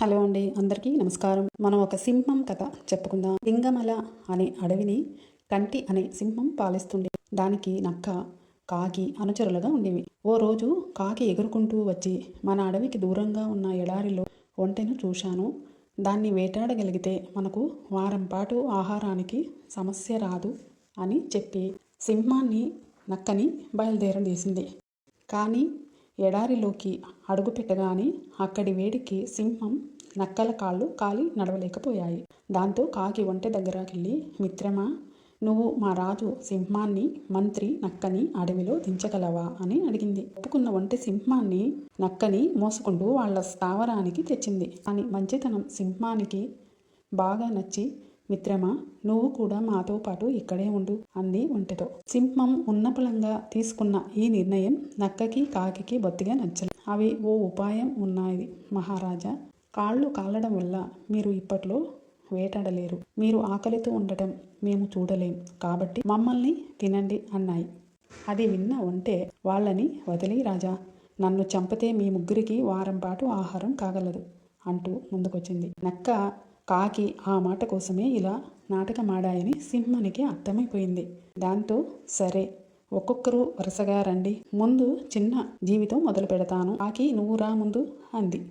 Hello అండి అందరికీ నమస్కారం. మనం ఒక సింహం కథ చెప్పుకుందాం. లింగమల అనే అడవిని కంటి అనే సింహం పాలిస్తుంది దానికి నక్క కాకి అనుచరులుగా ఉండేవి. ఓ రోజు కాకి ఎగురుకుంటూ వచ్చి మన అడవికి దూరంగా ఉన్న ఎడారిలో ఒంటెను చూశాను. దాన్ని వేటాడగలిగితే మనకు వారం పాటు ఆహారానికి సమస్య రాదు అని చెప్పి సింహాన్ని నక్కని బయలుదేరదీసింది. కానీ ఎడారిలోకి అడుగుపెట్టగానే అక్కడి వేడికి సింహం నక్కల కాళ్ళు కాలి నడవలేకపోయాయి. దాంతో కాకి ఒంటె దగ్గరకెళ్ళి మిత్రమా నువ్వు మా రాజు సింహాన్ని మంత్రి నక్కని అడవిలో దించగలవా అని అడిగింది. ఒప్పుకున్న ఒంటె సింహాన్ని నక్కని మోసుకుంటూ వాళ్ళ స్థావరానికి తెచ్చింది. అని మంచితనం సింహానికి బాగా నచ్చి మిత్రమా నువ్వు కూడా మాతో పాటు ఇక్కడే ఉండు అంది ఒంటెతో. సింహం ఉన్నపలంగా తీసుకున్న ఈ నిర్ణయం నక్కకి కాకికి బొత్తిగా నచ్చలేదు అవి ఓ ఉపాయం ఉన్నాయి మహారాజా. కాళ్ళు కాలడం వల్ల మీరు ఇప్పట్లో వేటాడలేరు. మీరు ఆకలితో ఉండటం మేము చూడలేం. కాబట్టి మమ్మల్ని తినండి అన్నాయి. అది విన్న ఉంటే వాళ్ళని వదిలి రాజా నన్ను చంపితే మీ ముగ్గురికి వారం పాటు ఆహారం కాగలదు అంటూ ముందుకొచ్చింది. నక్క కాకి ఆ మాట కోసమే ఇలా నాటకమాడాయని సింహానికి అర్థమైపోయింది. దాంతో సరే ఒక్కొక్కరు వరుసగా రండి. ముందు చిన్న జీవితం మొదలు పెడతాను. కాకి నువ్వు రా ముందు అంది.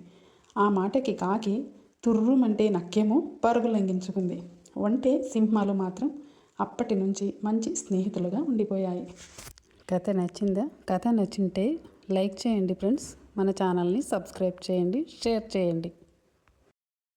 ఆ మాటకి కాకి తుర్రుమంటే నక్కేమో పరుగు లంఘించుకుంది. వంటే సింహాలు మాత్రం అప్పటి నుంచి మంచి స్నేహితులుగా ఉండిపోయాయి. కథ నచ్చిందా? కథ నచ్చింటే లైక్ చేయండి ఫ్రెండ్స్. మన ఛానల్ని సబ్స్క్రైబ్ చేయండి షేర్ చేయండి.